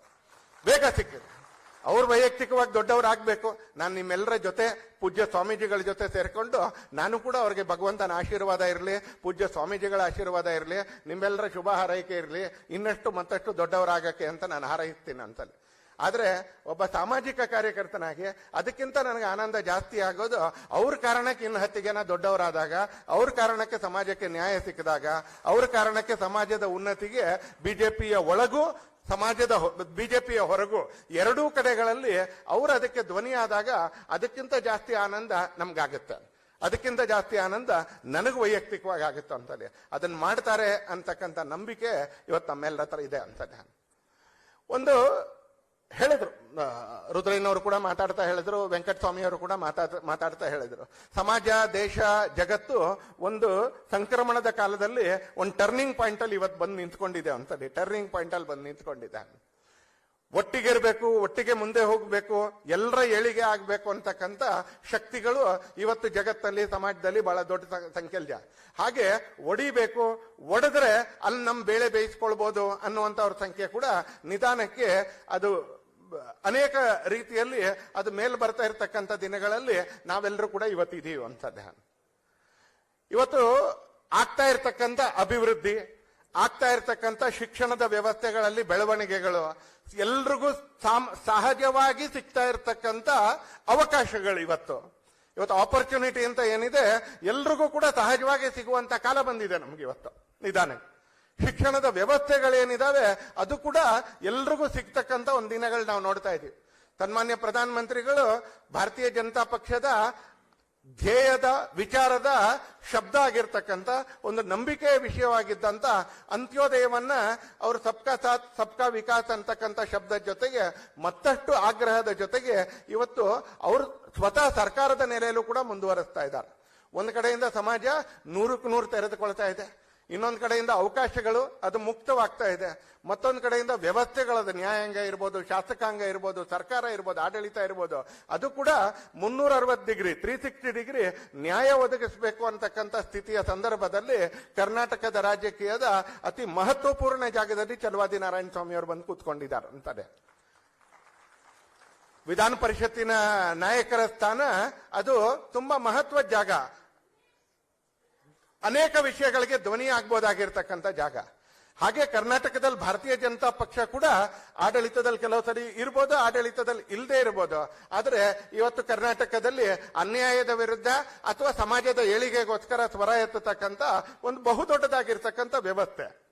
ವೇಗ ಸಿಕ್ಕಿದೆ. ಅವ್ರು ವೈಯಕ್ತಿಕವಾಗಿ ದೊಡ್ಡವರಾಗಬೇಕು. ನಾನು ನಿಮ್ಮೆಲ್ಲರ ಜೊತೆ ಪೂಜ್ಯ ಸ್ವಾಮೀಜಿಗಳ ಜೊತೆ ಸೇರಿಕೊಂಡು ನಾನು ಕೂಡ ಅವ್ರಿಗೆ ಭಗವಂತನ ಆಶೀರ್ವಾದ ಇರಲಿ, ಪೂಜ್ಯ ಸ್ವಾಮೀಜಿಗಳ ಆಶೀರ್ವಾದ ಇರಲಿ ನಿಮ್ಮೆಲ್ಲರ ಶುಭ ಹಾರೈಕೆ ಇರಲಿ, ಇನ್ನಷ್ಟು ಮತ್ತಷ್ಟು ದೊಡ್ಡವರಾಗಕ್ಕೆ ಅಂತ ನಾನು ಹಾರೈಸ್ತೀನಿ ಅಂತಲ್ಲಿ. ಆದರೆ ಒಬ್ಬ ಸಾಮಾಜಿಕ ಕಾರ್ಯಕರ್ತನಾಗಿ ಅದಕ್ಕಿಂತ ನನಗೆ ಆನಂದ ಜಾಸ್ತಿ ಆಗೋದು ಅವ್ರ ಕಾರಣಕ್ಕೆ ಇನ್ನು ಹತ್ತು ಜನ ದೊಡ್ಡವರಾದಾಗ, ಅವ್ರ ಕಾರಣಕ್ಕೆ ಸಮಾಜಕ್ಕೆ ನ್ಯಾಯ ಸಿಕ್ಕಿದಾಗ, ಅವ್ರ ಕಾರಣಕ್ಕೆ ಸಮಾಜದ ಉನ್ನತಿಗೆ ಬಿಜೆಪಿಯ ಒಳಗೂ ಸಮಾಜದ ಬಿಜೆಪಿಯ ಹೊರಗೂ ಎರಡೂ ಕಡೆಗಳಲ್ಲಿ ಅವರು ಅದಕ್ಕೆ ಧ್ವನಿ ಆದಾಗ ಅದಕ್ಕಿಂತ ಜಾಸ್ತಿ ಆನಂದ ನಮ್ಗಾಗುತ್ತೆ. ಅದಕ್ಕಿಂತ ಜಾಸ್ತಿ ಆನಂದ ನನಗೆ ವೈಯಕ್ತಿಕವಾಗಿ ಆಗುತ್ತೆ ಅಂತಲೇ ಅದನ್ನ ಮಾಡ್ತಾರೆ ಅಂತಕ್ಕಂಥ ನಂಬಿಕೆ ಇವತ್ತು ನಮ್ಮೆಲ್ಲರ ಹತ್ರ ಇದೆ ಅಂತಾನೆ ಒಂದು ಹೇಳಿದ್ರು. ರುದ್ರಯ್ಯನವರು ಕೂಡ ಮಾತಾಡ್ತಾ ಹೇಳಿದ್ರು ವೆಂಕಟಸ್ವಾಮಿ ಅವರು ಕೂಡ ಮಾತಾಡ್, ಮಾತಾಡ್ತಾ ಹೇಳಿದ್ರು. ಸಮಾಜ, ದೇಶ, ಜಗತ್ತು ಒಂದು ಸಂಕ್ರಮಣದ ಕಾಲದಲ್ಲಿ ಒಂದು ಟರ್ನಿಂಗ್ ಪಾಯಿಂಟ್ ಅಲ್ಲಿ ಇವತ್ತು ಬಂದು ನಿಂತ್ಕೊಂಡಿದೆ ಅಂತಲ್ಲಿ ಟರ್ನಿಂಗ್ ಪಾಯಿಂಟ್ ಅಲ್ಲಿ ಬಂದು ನಿಂತ್ಕೊಂಡಿದೆ ಒಟ್ಟಿಗೆ ಇರಬೇಕು ಒಟ್ಟಿಗೆ ಮುಂದೆ ಹೋಗಬೇಕು, ಎಲ್ಲರ ಏಳಿಗೆ ಆಗಬೇಕು ಅಂತಕ್ಕಂಥ ಶಕ್ತಿಗಳು ಇವತ್ತು ಜಗತ್ತಲ್ಲಿ, ಸಮಾಜದಲ್ಲಿ ಬಹಳ ದೊಡ್ಡ ಸಂಖ್ಯೆಯಲ್ಲಿ ಹಾಗೆ ಒಡಿಬೇಕು, ಒಡೆದ್ರೆ ಅಲ್ಲಿ ನಮ್ಮ ಬೇಳೆ ಬೇಯಿಸ್ಕೊಳ್ಬೋದು ಅನ್ನುವಂಥವ್ರ ಸಂಖ್ಯೆ ಕೂಡ ನಿಧಾನಕ್ಕೆ ಅದು ಅನೇಕ ರೀತಿಯಲ್ಲಿ ಅದು ಮೇಲ್ ಬರ್ತಾ ಇರತಕ್ಕಂಥ ದಿನಗಳಲ್ಲಿ ನಾವೆಲ್ಲರೂ ಕೂಡ ಇವತ್ತಿದೀವಿ ಅಂತದ್ದು ಇವತ್ತು ಆಗ್ತಾ ಇರ್ತಕ್ಕಂಥ ಅಭಿವೃದ್ಧಿ ಆಗ್ತಾ ಇರತಕ್ಕಂಥ ಶಿಕ್ಷಣದ ವ್ಯವಸ್ಥೆಗಳಲ್ಲಿ ಬೆಳವಣಿಗೆಗಳು ಎಲ್ರಿಗೂ ಸಹಜವಾಗಿ ಸಿಗ್ತಾ ಇರತಕ್ಕಂಥ ಅವಕಾಶಗಳು ಇವತ್ತು. ಇವತ್ತು ಆಪರ್ಚುನಿಟಿ ಅಂತ ಏನಿದೆ, ಎಲ್ರಿಗೂ ಕೂಡ ಸಹಜವಾಗಿ ಸಿಗುವಂತ ಕಾಲ ಬಂದಿದೆ ನಮ್ಗೆ ಇವತ್ತು, ನಿಧಾನ. ಶಿಕ್ಷಣದ ವ್ಯವಸ್ಥೆಗಳೇನಿದಾವೆ, ಅದು ಕೂಡ ಎಲ್ರಿಗೂ ಸಿಗ್ತಕ್ಕಂಥ ಒಂದು ದಿನಗಳು ನಾವು ನೋಡ್ತಾ ಇದೀವಿ ಸನ್ಮಾನ್ಯ ಪ್ರಧಾನಮಂತ್ರಿಗಳು, ಭಾರತೀಯ ಜನತಾ ಪಕ್ಷದ ಧ್ಯೇಯದ ವಿಚಾರದ ಶಬ್ದ ಆಗಿರ್ತಕ್ಕಂಥ ಒಂದು ನಂಬಿಕೆಯ ವಿಷಯವಾಗಿದ್ದಂತ ಅಂತ್ಯೋದಯವನ್ನ ಅವರು ಸಬ್ಕಾ ಸಾತ್ ಸಬ್ಕಾ ವಿಕಾಸ್ ಅಂತಕ್ಕಂಥ ಶಬ್ದ ಜೊತೆಗೆ ಮತ್ತಷ್ಟು ಆಗ್ರಹದ ಜೊತೆಗೆ ಇವತ್ತು ಅವರು ಸ್ವತಃ ಸರ್ಕಾರದ ನೆಲೆಯಲ್ಲೂ ಕೂಡ ಮುಂದುವರಿಸ್ತಾ ಇದ್ದಾರೆ. ಒಂದು ಕಡೆಯಿಂದ ಸಮಾಜ ನೂರಕ್ಕೆ ನೂರು ತೆರೆದುಕೊಳ್ತಾ ಇದೆ. ಇನ್ನೊಂದು ಕಡೆಯಿಂದ ಅವಕಾಶಗಳು, ಅದು ಮುಕ್ತವಾಗ್ತಾ ಇದೆ. ಮತ್ತೊಂದು ಕಡೆಯಿಂದ ವ್ಯವಸ್ಥೆಗಳದು ನ್ಯಾಯಾಂಗ ಇರ್ಬೋದು, ಶಾಸಕಾಂಗ ಇರ್ಬೋದು, ಸರ್ಕಾರ ಇರ್ಬೋದು, ಆಡಳಿತ ಇರ್ಬೋದು, ಅದು ಕೂಡ ಮುನ್ನೂರ ಅರವತ್ತು ಡಿಗ್ರಿ ತ್ರೀ ಸಿಕ್ಸ್ಟಿ ಡಿಗ್ರಿ ನ್ಯಾಯ ಒದಗಿಸಬೇಕು ಅಂತಕ್ಕಂಥ ಸ್ಥಿತಿಯ ಸಂದರ್ಭದಲ್ಲಿ ಕರ್ನಾಟಕದ ರಾಜಕೀಯದ ಅತಿ ಮಹತ್ವಪೂರ್ಣ ಜಾಗದಲ್ಲಿ ಚಲವಾದಿ ನಾರಾಯಣ ಸ್ವಾಮಿ ಅವರು ಬಂದು ಕೂತ್ಕೊಂಡಿದ್ದಾರೆ ಅಂತಾರೆ ವಿಧಾನ ಪರಿಷತ್ತಿನ ನಾಯಕರ ಸ್ಥಾನ, ಅದು ತುಂಬಾ ಮಹತ್ವದ ಜಾಗ. ಅನೇಕ ವಿಷಯಗಳಿಗೆ ಧ್ವನಿ ಆಗ್ಬೋದಾಗಿರ್ತಕ್ಕಂಥ ಜಾಗ. ಹಾಗೆ ಕರ್ನಾಟಕದಲ್ಲಿ ಭಾರತೀಯ ಜನತಾ ಪಕ್ಷ ಕೂಡ ಆಡಳಿತದಲ್ಲಿ ಕೆಲವು ಸರಿ ಇರ್ಬೋದು, ಆಡಳಿತದಲ್ಲಿ ಇಲ್ಲದೆ ಇರ್ಬೋದು. ಆದರೆ ಇವತ್ತು ಕರ್ನಾಟಕದಲ್ಲಿ ಅನ್ಯಾಯದ ವಿರುದ್ಧ ಅಥವಾ ಸಮಾಜದ ಏಳಿಗೆಗೋಸ್ಕರ ಸ್ವರ ಎತ್ತತಕ್ಕಂಥ ಒಂದು ಬಹುದೊಡ್ಡದಾಗಿರ್ತಕ್ಕಂಥ ವ್ಯವಸ್ಥೆ.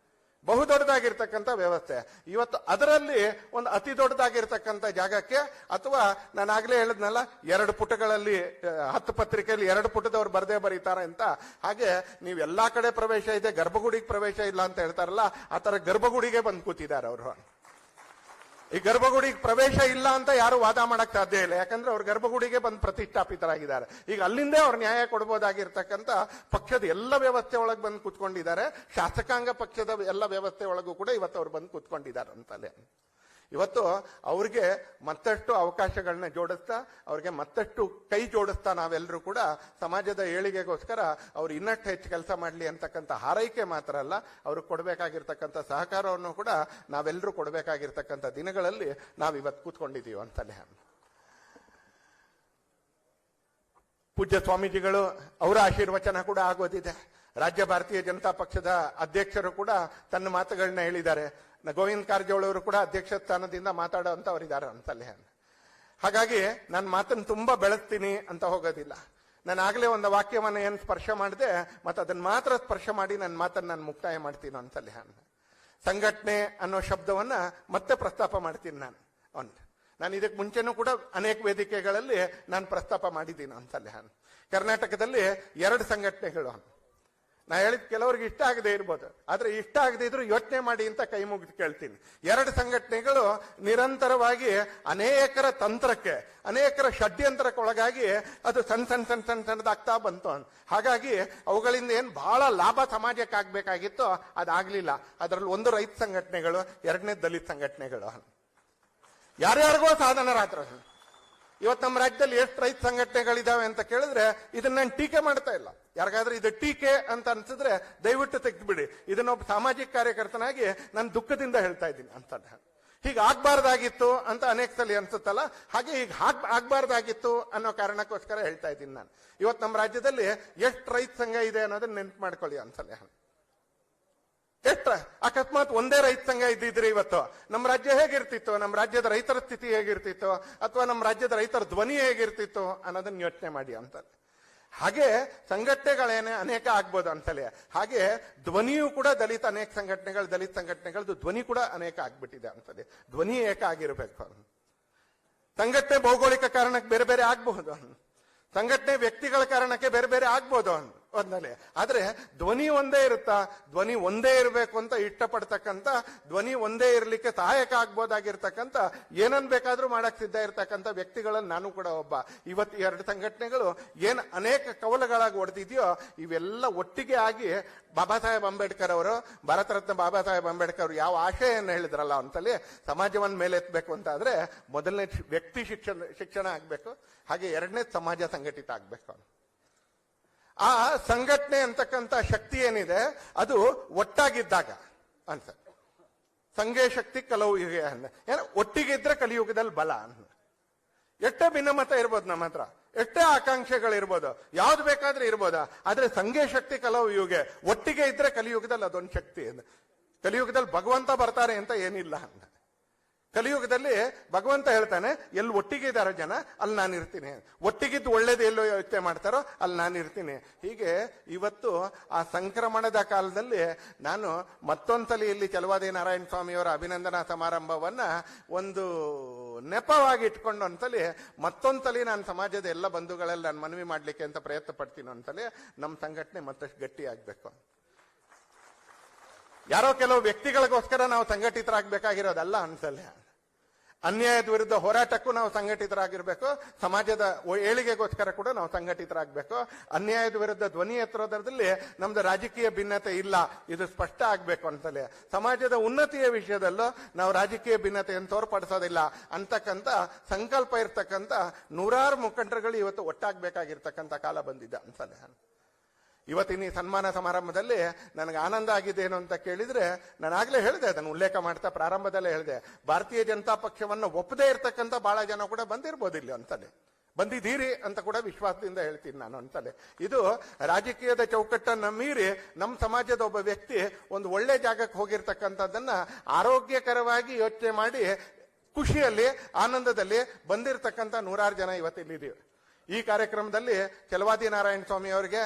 ಬಹುದೊಡ್ಡದಾಗಿರ್ತಕ್ಕಂಥ ವ್ಯವಸ್ಥೆ. ಇವತ್ತು ಅದರಲ್ಲಿ ಒಂದು ಅತಿ ದೊಡ್ಡದಾಗಿರ್ತಕ್ಕಂಥ ಜಾಗಕ್ಕೆ ಅಥವಾ ನಾನು ಆಗಲೇ ಹೇಳಿದ್ನಲ್ಲ, ಎರಡು ಪುಟಗಳಲ್ಲಿ ಹತ್ತು ಪತ್ರಿಕೆಯಲ್ಲಿ ಎರಡು ಪುಟದವ್ರು ಬರದೇ ಬರೀತಾರೆ ಅಂತ. ಹಾಗೆ ನೀವು ಎಲ್ಲಾ ಕಡೆ ಪ್ರವೇಶ ಇದೆ, ಗರ್ಭಗುಡಿಗೆ ಪ್ರವೇಶ ಇಲ್ಲ ಅಂತ ಹೇಳ್ತಾರಲ್ಲ, ಆ ಥರ ಗರ್ಭಗುಡಿಗೆ ಬಂದು ಕೂತಿದ್ದಾರೆ ಅವರು. ಈ ಗರ್ಭಗುಡಿಗೆ ಪ್ರವೇಶ ಇಲ್ಲ ಅಂತ ಯಾರು ವಾದ ಮಾಡಕ್ ಸಾಧ್ಯ ಇಲ್ಲ. ಯಾಕಂದ್ರೆ ಅವ್ರ ಗರ್ಭಗುಡಿಗೆ ಬಂದು ಪ್ರತಿಷ್ಠಾಪಿತರಾಗಿದ್ದಾರೆ. ಈಗ ಅಲ್ಲಿಂದೇ ಅವ್ರು ನ್ಯಾಯ ಕೊಡ್ಬೋದಾಗಿರ್ತಕ್ಕಂಥ ಪಕ್ಷದ ಎಲ್ಲ ವ್ಯವಸ್ಥೆ ಒಳಗೆ ಬಂದು ಕೂತ್ಕೊಂಡಿದ್ದಾರೆ. ಶಾಸಕಾಂಗ ಪಕ್ಷದ ಎಲ್ಲ ವ್ಯವಸ್ಥೆ ಒಳಗೂ ಕೂಡ ಇವತ್ತು ಅವ್ರು ಬಂದು ಕೂತ್ಕೊಂಡಿದ್ದಾರೆ ಅಂತಲೇ. ಇವತ್ತು ಅವ್ರಿಗೆ ಮತ್ತಷ್ಟು ಅವಕಾಶಗಳನ್ನ ಜೋಡಿಸ್ತಾ, ಅವ್ರಿಗೆ ಮತ್ತಷ್ಟು ಕೈ ಜೋಡಿಸ್ತಾ ನಾವೆಲ್ಲರೂ ಕೂಡ ಸಮಾಜದ ಏಳಿಗೆಗೋಸ್ಕರ ಅವ್ರು ಇನ್ನಷ್ಟು ಹೆಚ್ಚು ಕೆಲಸ ಮಾಡಲಿ ಅಂತಕ್ಕಂಥ ಹಾರೈಕೆ ಮಾತ್ರ ಅಲ್ಲ, ಅವ್ರಿಗೆ ಕೊಡಬೇಕಾಗಿರ್ತಕ್ಕಂಥ ಸಹಕಾರವನ್ನು ಕೂಡ ನಾವೆಲ್ಲರೂ ಕೊಡಬೇಕಾಗಿರ್ತಕ್ಕಂಥ ದಿನಗಳಲ್ಲಿ ನಾವು ಇವತ್ತು ಕೂತ್ಕೊಂಡಿದ್ದೀವಿ ಅಂತಲೇ. ಪೂಜ್ಯ ಸ್ವಾಮೀಜಿಗಳು, ಅವರ ಆಶೀರ್ವಚನ ಕೂಡ ಆಗೋದಿದೆ. ರಾಜ್ಯ ಭಾರತೀಯ ಜನತಾ ಪಕ್ಷದ ಅಧ್ಯಕ್ಷರು ಕೂಡ ತನ್ನ ಮಾತುಗಳನ್ನ ಹೇಳಿದ್ದಾರೆ. ಗೋವಿಂದ ಕಾರಜೋಳ ಅವರು ಕೂಡ ಅಧ್ಯಕ್ಷ ಸ್ಥಾನದಿಂದ ಮಾತಾಡುವಂತವರಿದ್ದಾರೆ ಅಂತಲ್ಲೇ ಹಾಗಾಗಿ ನಾನು ಮಾತನ್ನು ತುಂಬಾ ಬೆಳೆಸ್ತೀನಿ ಅಂತ ಹೋಗೋದಿಲ್ಲ. ನಾನು ಆಗ್ಲೇ ಒಂದು ವಾಕ್ಯವನ್ನ ಏನು ಸ್ಪರ್ಶ ಮಾಡಿದೆ ಮತ್ತೆ ಅದನ್ನ ಮಾತ್ರ ಸ್ಪರ್ಶ ಮಾಡಿ ನನ್ನ ಮಾತನ್ನ ನಾನು ಮುಕ್ತಾಯ ಮಾಡ್ತೀನಿ ಅಂತಲೇ ಸಂಘಟನೆ ಅನ್ನೋ ಶಬ್ದವನ್ನು ಮತ್ತೆ ಪ್ರಸ್ತಾಪ ಮಾಡ್ತೀನಿ ನಾನು. ಒಂದು. ನಾನು ಇದಕ್ಕೆ ಮುಂಚೆನೂ ಕೂಡ ಅನೇಕ ವೇದಿಕೆಗಳಲ್ಲಿ ನಾನು ಪ್ರಸ್ತಾಪ ಮಾಡಿದ್ದೀನಿ ಅಂತಲ್ಲಿ ಕರ್ನಾಟಕದಲ್ಲಿ ಎರಡು ಸಂಘಟನೆಗಳು. ನಾ ಹೇಳಿದ ಕೆಲವರಿಗೆ ಇಷ್ಟ ಆಗದೆ ಇರ್ಬೋದು. ಆದ್ರೆ ಇಷ್ಟ ಆಗದೆ ಇದ್ರು ಯೋಚನೆ ಮಾಡಿ ಅಂತ ಕೈ ಮುಗಿದು ಕೇಳ್ತೀನಿ. ಎರಡು ಸಂಘಟನೆಗಳು ನಿರಂತರವಾಗಿ ಅನೇಕರ ತಂತ್ರಕ್ಕೆ, ಅನೇಕರ ಷಡ್ಯಂತ್ರಕ್ಕೆ ಒಳಗಾಗಿ ಅದು ಸಣ್ಣ ಸಣ್ಣ ಸಣ್ಣ ಸಣ್ಣ ಸಣ್ಣದಾಗ್ತಾ ಬಂತು. ಅಂತ ಹಾಗಾಗಿ ಅವುಗಳಿಂದ ಏನ್ ಬಹಳ ಲಾಭ ಸಮಾಜಕ್ಕೆ ಆಗ್ಬೇಕಾಗಿತ್ತು ಅದಾಗ್ಲಿಲ್ಲ. ಅದರಲ್ಲಿ ಒಂದು ರೈತ ಸಂಘಟನೆಗಳು, ಎರಡನೇ ದಲಿತ ಸಂಘಟನೆಗಳು. ಯಾರ್ಯಾರಿಗೋ ಸಾಧನರಾದ್ರು. ಇವತ್ತು ನಮ್ಮ ರಾಜ್ಯದಲ್ಲಿ ಎಷ್ಟು ರೈತ ಸಂಘಟನೆಗಳಿದಾವೆ ಅಂತ ಕೇಳಿದ್ರೆ ಇದನ್ನ ನಾನು ಟೀಕೆ ಮಾಡ್ತಾ ಇಲ್ಲ. ಯಾರಿಗಾದ್ರೂ ಇದು ಟೀಕೆ ಅಂತ ಅನ್ಸಿದ್ರೆ ದಯವಿಟ್ಟು ತೆಗೆದ್ಬಿಡಿ. ಇದನ್ನ ಒಬ್ಬ ಸಾಮಾಜಿಕ ಕಾರ್ಯಕರ್ತನಾಗಿ ನಾನು ದುಃಖದಿಂದ ಹೇಳ್ತಾ ಇದ್ದೀನಿ ಅಂತ ಹೀಗೆ ಆಗ್ಬಾರ್ದಾಗಿತ್ತು ಅಂತ ಅನೇಕ ಸಲ ಅನ್ಸುತ್ತಲ್ಲ? ಹಾಗೆ ಈಗ ಹಾಕ್ ಆಗ್ಬಾರ್ದಾಗಿತ್ತು ಅನ್ನೋ ಕಾರಣಕ್ಕೋಸ್ಕರ ಹೇಳ್ತಾ ಇದ್ದೀನಿ ನಾನು. ಇವತ್ತು ನಮ್ಮ ರಾಜ್ಯದಲ್ಲಿ ಎಷ್ಟು ರೈತ ಸಂಘ ಇದೆ ಅನ್ನೋದನ್ನ ನೆನ್ಪು ಮಾಡ್ಕೊಳ್ಳಿ ಅನ್ಸಲ್ಲ ಎಷ್ಟ ಅಕಸ್ಮಾತ್ ಒಂದೇ ರೈತ ಸಂಘ ಇದ್ದಿದ್ರೆ ಇವತ್ತು? ನಮ್ಮ ರಾಜ್ಯ ಹೇಗಿರ್ತಿತ್ತು? ನಮ್ಮ ರಾಜ್ಯದ ರೈತರ ಸ್ಥಿತಿ ಹೇಗಿರ್ತಿತ್ತು? ಅಥವಾ ನಮ್ಮ ರಾಜ್ಯದ ರೈತರ ಧ್ವನಿ ಹೇಗಿರ್ತಿತ್ತು ಅನ್ನೋದನ್ನ ಯೋಚನೆ ಮಾಡಿ ಅಂತ. ಹಾಗೆ ಸಂಘಟನೆಗಳೇನೆ ಅನೇಕ ಆಗ್ಬೋದು ಅಂತಲೇ. ಹಾಗೆ ಧ್ವನಿಯೂ ಕೂಡ ದಲಿತ ಅನೇಕ ಸಂಘಟನೆಗಳು, ದಲಿತ ಸಂಘಟನೆಗಳದ್ದು ಧ್ವನಿ ಕೂಡ ಅನೇಕ ಆಗ್ಬಿಟ್ಟಿದೆ ಅಂತದೆ ಧ್ವನಿ ಏಕ ಆಗಿರಬೇಕು ಸಂಘಟನೆ ಭೌಗೋಳಿಕ ಕಾರಣಕ್ಕೆ ಬೇರೆ ಬೇರೆ ಆಗ್ಬಹುದು ಸಂಘಟನೆ ವ್ಯಕ್ತಿಗಳ ಕಾರಣಕ್ಕೆ ಬೇರೆ ಬೇರೆ ಆಗ್ಬೋದು ಒಂದಲ್ಲಿ ಆದರೆ ಧ್ವನಿ ಒಂದೇ ಇರುತ್ತಾ? ಧ್ವನಿ ಒಂದೇ ಇರಬೇಕು ಅಂತ ಇಷ್ಟಪಡ್ತಕ್ಕಂಥ, ಧ್ವನಿ ಒಂದೇ ಇರಲಿಕ್ಕೆ ಸಹಾಯಕ ಆಗ್ಬೋದಾಗಿರ್ತಕ್ಕಂಥ, ಏನನ್ ಬೇಕಾದರೂ ಮಾಡಕ್ ಸಿದ್ಧ ಇರ್ತಕ್ಕಂಥ ವ್ಯಕ್ತಿಗಳನ್ನು ನಾನು ಕೂಡ ಒಬ್ಬ. ಇವತ್ತು ಎರಡು ಸಂಘಟನೆಗಳು ಏನು ಅನೇಕ ಕವಲಗಳಾಗಿ ಹೊಡೆದಿದೆಯೋ ಇವೆಲ್ಲ ಒಟ್ಟಿಗೆ ಆಗಿ ಬಾಬಾ ಸಾಹೇಬ್ ಅಂಬೇಡ್ಕರ್ ಅವರು, ಭಾರತ ರತ್ನ ಬಾಬಾ ಸಾಹೇಬ್ ಅಂಬೇಡ್ಕರ್ ಅವರು ಯಾವ ಆಶಯವನ್ನು ಹೇಳಿದ್ರಲ್ಲ ಅಂತಲ್ಲಿ ಸಮಾಜವನ್ನು ಮೇಲೆ ಎತ್ತಬೇಕು ಅಂತ ಆದ್ರೆ ಮೊದಲನೇ ವ್ಯಕ್ತಿ ಶಿಕ್ಷಣ ಶಿಕ್ಷಣ ಆಗಬೇಕು, ಹಾಗೆ ಎರಡನೇ ಸಮಾಜ ಸಂಘಟಿತ ಆಗ್ಬೇಕು ಆ ಸಂಘಟನೆ ಅಂತಕ್ಕಂಥ ಶಕ್ತಿ ಏನಿದೆ, ಅದು ಒಟ್ಟಾಗಿದ್ದಾಗ ಅಂತ. ಸಂಘೇ ಶಕ್ತಿ ಕಲವು ಯುಗ ಏನ, ಒಟ್ಟಿಗಿದ್ರೆ ಕಲಿಯುಗದಲ್ಲಿ ಬಲ ಅಂತ ಎಷ್ಟೇ ಭಿನ್ನಮತ ಇರ್ಬೋದು ನಮ್ಮ ಹತ್ರ, ಎಷ್ಟೇ ಆಕಾಂಕ್ಷೆಗಳಿರ್ಬೋದು ಯಾವ್ದು ಬೇಕಾದ್ರೆ ಇರ್ಬೋದ, ಆದ್ರೆ ಸಂಘೇ ಶಕ್ತಿ ಕಲವು ಯುಗೆ, ಒಟ್ಟಿಗೆ ಇದ್ರೆ ಕಲಿಯುಗದಲ್ಲಿ ಅದೊಂದು ಶಕ್ತಿ ಕಲಿಯುಗದಲ್ಲಿ ಭಗವಂತ ಬರ್ತಾರೆ ಅಂತ ಏನಿಲ್ಲ ಅಂತ ಕಲಿಯುಗದಲ್ಲಿ ಭಗವಂತ ಹೇಳ್ತಾನೆ ಎಲ್ಲಿ ಒಟ್ಟಿಗೆ ಇದ್ದಾರೋ ಜನ ಅಲ್ಲಿ ನಾನು ಇರ್ತೀನಿ. ಒಟ್ಟಿಗಿದ್ದು ಒಳ್ಳೇದು ಎಲ್ಲೋ ಯೋಚನೆ ಮಾಡ್ತಾರೋ ಅಲ್ಲಿ ನಾನು ಇರ್ತೀನಿ. ಹೀಗೆ ಇವತ್ತು ಆ ಸಂಕ್ರಮಣದ ಕಾಲದಲ್ಲಿ ನಾನು ಮತ್ತೊಂದ್ಸಲಿ ಇಲ್ಲಿ ಚಲವಾದಿ ನಾರಾಯಣ ಸ್ವಾಮಿಯವರ ಅಭಿನಂದನಾ ಸಮಾರಂಭವನ್ನ ಒಂದು ನೆಪವಾಗಿ ಇಟ್ಕೊಂಡು ಒಂದ್ಸಲಿ ಮತ್ತೊಂದ್ಸಲಿ ನಾನು ಸಮಾಜದ ಎಲ್ಲ ಬಂಧುಗಳಲ್ಲಿ ನಾನು ಮನವಿ ಮಾಡಲಿಕ್ಕೆ ಅಂತ ಪ್ರಯತ್ನ ಪಡ್ತೀನಿ ಒಂದ್ಸಲಿ ನಮ್ಮ ಸಂಘಟನೆ ಮತ್ತಷ್ಟು ಗಟ್ಟಿ ಆಗ್ಬೇಕು. ಯಾರೋ ಕೆಲವು ವ್ಯಕ್ತಿಗಳಿಗೋಸ್ಕರ ನಾವು ಸಂಘಟಿತರಾಗಬೇಕಾಗಿರೋದಲ್ಲ ಅನ್ಸಲ್ಲ ಅನ್ಯಾಯದ ವಿರುದ್ಧ ಹೋರಾಟಕ್ಕೂ ನಾವು ಸಂಘಟಿತರಾಗಿರ್ಬೇಕು, ಸಮಾಜದ ಏಳಿಗೆಗೋಸ್ಕರ ಕೂಡ ನಾವು ಸಂಘಟಿತರಾಗಬೇಕು. ಅನ್ಯಾಯದ ವಿರುದ್ಧ ಧ್ವನಿ ಎತ್ತರದಲ್ಲಿ ನಮ್ದು ರಾಜಕೀಯ ಭಿನ್ನತೆ ಇಲ್ಲ, ಇದು ಸ್ಪಷ್ಟ ಆಗ್ಬೇಕು ಅಂತಲೇ. ಸಮಾಜದ ಉನ್ನತಿಯ ವಿಷಯದಲ್ಲೂ ನಾವು ರಾಜಕೀಯ ಭಿನ್ನತೆಯನ್ನು ತೋರ್ಪಡಿಸೋದಿಲ್ಲ. ಅಂತಕ್ಕಂಥ ಸಂಕಲ್ಪ ಇರ್ತಕ್ಕಂಥ ನೂರಾರು ಮುಖಂಡರುಗಳು ಇವತ್ತು ಒಟ್ಟಾಗಬೇಕಾಗಿರ್ತಕ್ಕಂಥ ಕಾಲ ಬಂದಿದೆ ಅನ್ಸಲೆ ಇವತ್ತಿನ ಈ ಸನ್ಮಾನ ಸಮಾರಂಭದಲ್ಲಿ ನನಗೆ ಆನಂದ ಆಗಿದೆ ಏನು ಅಂತ ಕೇಳಿದ್ರೆ ನಾನು ಆಗ್ಲೇ ಹೇಳಿದೆ, ಅದನ್ನು ಉಲ್ಲೇಖ ಮಾಡ್ತಾ ಪ್ರಾರಂಭದಲ್ಲೇ ಹೇಳಿದೆ, ಭಾರತೀಯ ಜನತಾ ಪಕ್ಷವನ್ನು ಒಪ್ಪದೇ ಇರತಕ್ಕಂಥ ಬಹಳ ಜನ ಕೂಡ ಬಂದಿರ್ಬೋದು ಇಲ್ಲಿ ಅಂತಲೇ. ಬಂದಿದ್ದೀರಿ ಅಂತ ಕೂಡ ವಿಶ್ವಾಸದಿಂದ ಹೇಳ್ತೀನಿ ನಾನು ಅಂತಲೇ. ಇದು ರಾಜಕೀಯದ ಚೌಕಟ್ಟನ್ನ ಮೀರಿ ನಮ್ಮ ಸಮಾಜದ ಒಬ್ಬ ವ್ಯಕ್ತಿ ಒಂದು ಒಳ್ಳೆ ಜಾಗಕ್ಕೆ ಹೋಗಿರ್ತಕ್ಕಂಥದ್ದನ್ನ ಆರೋಗ್ಯಕರವಾಗಿ ಯೋಚನೆ ಮಾಡಿ ಖುಷಿಯಲ್ಲಿ, ಆನಂದದಲ್ಲಿ ಬಂದಿರತಕ್ಕಂಥ ನೂರಾರು ಜನ ಇವತ್ತಿಲ್ಲಿದ್ದೀವಿ. ಈ ಕಾರ್ಯಕ್ರಮದಲ್ಲಿ ಕೆಲವಾದಿ ನಾರಾಯಣ ಸ್ವಾಮಿ ಅವರಿಗೆ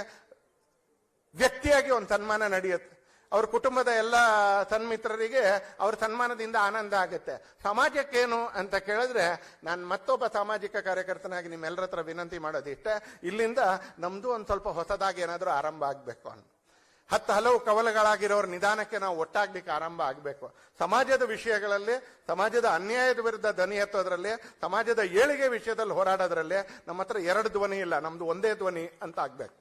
ವ್ಯಕ್ತಿಯಾಗಿ ಒಂದು ಸನ್ಮಾನ ನಡೆಯುತ್ತೆ. ಅವ್ರ ಕುಟುಂಬದ ಎಲ್ಲ ಸನ್ಮಿತ್ರರಿಗೆ ಅವ್ರ ಸನ್ಮಾನದಿಂದ ಆನಂದ ಆಗುತ್ತೆ. ಸಮಾಜಕ್ಕೇನು ಅಂತ ಕೇಳಿದ್ರೆ ನಾನು ಮತ್ತೊಬ್ಬ ಸಾಮಾಜಿಕ ಕಾರ್ಯಕರ್ತನಾಗಿ ನಿಮ್ಮೆಲ್ಲರ ಹತ್ರ ವಿನಂತಿ ಮಾಡೋದಿಷ್ಟ, ಇಲ್ಲಿಂದ ನಮ್ದು ಒಂದು ಸ್ವಲ್ಪ ಹೊಸದಾಗಿ ಏನಾದರೂ ಆರಂಭ ಆಗಬೇಕು ಅಂತ. ಹತ್ತು ಹಲವು ಕವಲುಗಳಾಗಿರೋರ ನಿಧಾನಕ್ಕೆ ನಾವು ಒಟ್ಟಾಗ್ಲಿಕ್ಕೆ ಆರಂಭ ಆಗಬೇಕು. ಸಮಾಜದ ವಿಷಯಗಳಲ್ಲಿ, ಸಮಾಜದ ಅನ್ಯಾಯದ ವಿರುದ್ಧ ಧ್ವನಿ ಎತ್ತೋದ್ರಲ್ಲಿ, ಸಮಾಜದ ಏಳಿಗೆ ವಿಷಯದಲ್ಲಿ ಹೋರಾಡೋದ್ರಲ್ಲಿ ನಮ್ಮ ಹತ್ರ ಎರಡು ಧ್ವನಿ ಇಲ್ಲ, ನಮ್ದು ಒಂದೇ ಧ್ವನಿ ಅಂತ ಆಗ್ಬೇಕು.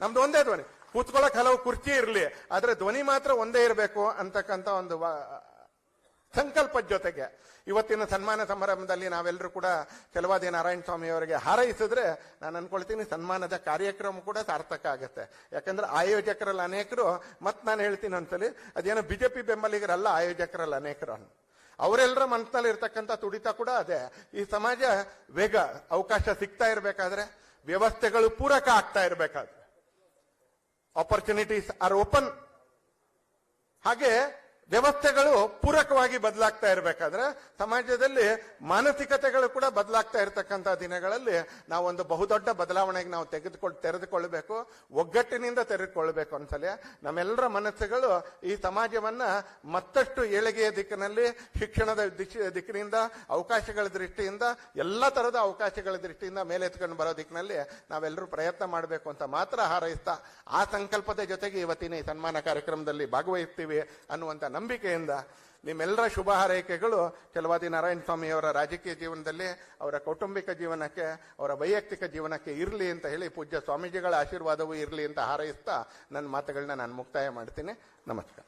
ನಮ್ದು ಒಂದೇ ಧ್ವನಿ. ಕೂತ್ಕೊಳ್ಳಕ್ ಹಲವು ಕುರ್ಚಿ ಇರಲಿ, ಆದ್ರೆ ಧ್ವನಿ ಮಾತ್ರ ಒಂದೇ ಇರಬೇಕು ಅಂತಕ್ಕಂಥ ಒಂದು ಸಂಕಲ್ಪದ ಜೊತೆಗೆ. ಇವತ್ತಿನ ಸನ್ಮಾನ ಸಮಾರಂಭದಲ್ಲಿ ನಾವೆಲ್ಲರೂ ಕೂಡ ಕೆಲವಾದಿ ನಾರಾಯಣ ಸ್ವಾಮಿ ಅವರಿಗೆ ಹಾರೈಸಿದ್ರೆ ನಾನು ಅನ್ಕೊಳ್ತೀನಿ ಸನ್ಮಾನದ ಕಾರ್ಯಕ್ರಮ ಕೂಡ ಸಾರ್ಥಕ ಆಗುತ್ತೆ. ಯಾಕಂದ್ರೆ ಆಯೋಜಕರಲ್ಲಿ ಅನೇಕರು ಮತ್ತೆ ನಾನು ಹೇಳ್ತೀನಿ ಒಂದ್ಸಲಿ, ಅದೇನೋ ಬಿಜೆಪಿ ಬೆಂಬಲಿಗರಲ್ಲ, ಆಯೋಜಕರಲ್ಲಿ ಅನೇಕರು. ಅವರೆಲ್ಲರ ಮನಸ್ಸಿನಲ್ಲಿ ಇರ್ತಕ್ಕಂಥ ತುಡಿತ ಕೂಡ ಅದೇ. ಈ ಸಮಾಜ ವೇಗ, ಅವಕಾಶ ಸಿಗ್ತಾ ಇರಬೇಕಾದ್ರೆ, ವ್ಯವಸ್ಥೆಗಳು ಪೂರಕ ಆಗ್ತಾ ಇರಬೇಕಾದ್ರೆ. ಆಪರ್ಚುನಿಟೀಸ್ ಆರ್ ಓಪನ್ ಹಾಗೆ ವ್ಯವಸ್ಥೆಗಳು ಪೂರಕವಾಗಿ ಬದಲಾಗ್ತಾ ಇರಬೇಕಾದ್ರೆ ಸಮಾಜದಲ್ಲಿ ಮಾನಸಿಕತೆಗಳು ಕೂಡ ಬದಲಾಗ್ತಾ ಇರತಕ್ಕಂಥ ದಿನಗಳಲ್ಲಿ ನಾವೊಂದು ಬಹುದೊಡ್ಡ ಬದಲಾವಣೆಗೆ ನಾವು ತೆಗೆದುಕೊಂಡು ತೆರೆದುಕೊಳ್ಬೇಕು ಒಗ್ಗಟ್ಟಿನಿಂದ ತೆರೆದುಕೊಳ್ಬೇಕು ಅನ್ಸಲೆ. ನಮ್ಮೆಲ್ಲರ ಮನಸ್ಸುಗಳು ಈ ಸಮಾಜವನ್ನ ಮತ್ತಷ್ಟು ಏಳಿಗೆಯ ದಿಕ್ಕಿನಲ್ಲಿ, ಶಿಕ್ಷಣದ ದಿಕ್ಕಿನಿಂದ, ಅವಕಾಶಗಳ ದೃಷ್ಟಿಯಿಂದ, ಎಲ್ಲ ತರದ ಅವಕಾಶಗಳ ದೃಷ್ಟಿಯಿಂದ ಮೇಲೆತ್ಕೊಂಡು ಬರೋ ದಿಕ್ಕಿನಲ್ಲಿ ನಾವೆಲ್ಲರೂ ಪ್ರಯತ್ನ ಮಾಡಬೇಕು ಅಂತ ಮಾತ್ರ ಹಾರೈಸ್ತಾ ಆ ಸಂಕಲ್ಪದ ಜೊತೆಗೆ ಇವತ್ತಿನ ಈ ಸನ್ಮಾನ ಕಾರ್ಯಕ್ರಮದಲ್ಲಿ ಭಾಗವಹಿಸ್ತೀವಿ ಅನ್ನುವಂಥ ನಂಬಿಕೆಯಿಂದ ನಿಮ್ಮೆಲ್ಲರ ಶುಭ ಹಾರೈಕೆಗಳು. ಕೆಲವಾದಿ ನಾರಾಯಣ ಸ್ವಾಮಿಯವರ ರಾಜಕೀಯ ಜೀವನದಲ್ಲಿ, ಅವರ ಕೌಟುಂಬಿಕ ಜೀವನಕ್ಕೆ, ಅವರ ವೈಯಕ್ತಿಕ ಜೀವನಕ್ಕೆ ಇರಲಿ ಅಂತ ಹೇಳಿ ಪೂಜ್ಯ ಸ್ವಾಮೀಜಿಗಳ ಆಶೀರ್ವಾದವೂ ಇರಲಿ ಅಂತ ಹಾರೈಸ್ತಾ ನನ್ನ ಮಾತುಗಳನ್ನ ನಾನು ಮುಕ್ತಾಯ ಮಾಡ್ತೀನಿ. ನಮಸ್ಕಾರ.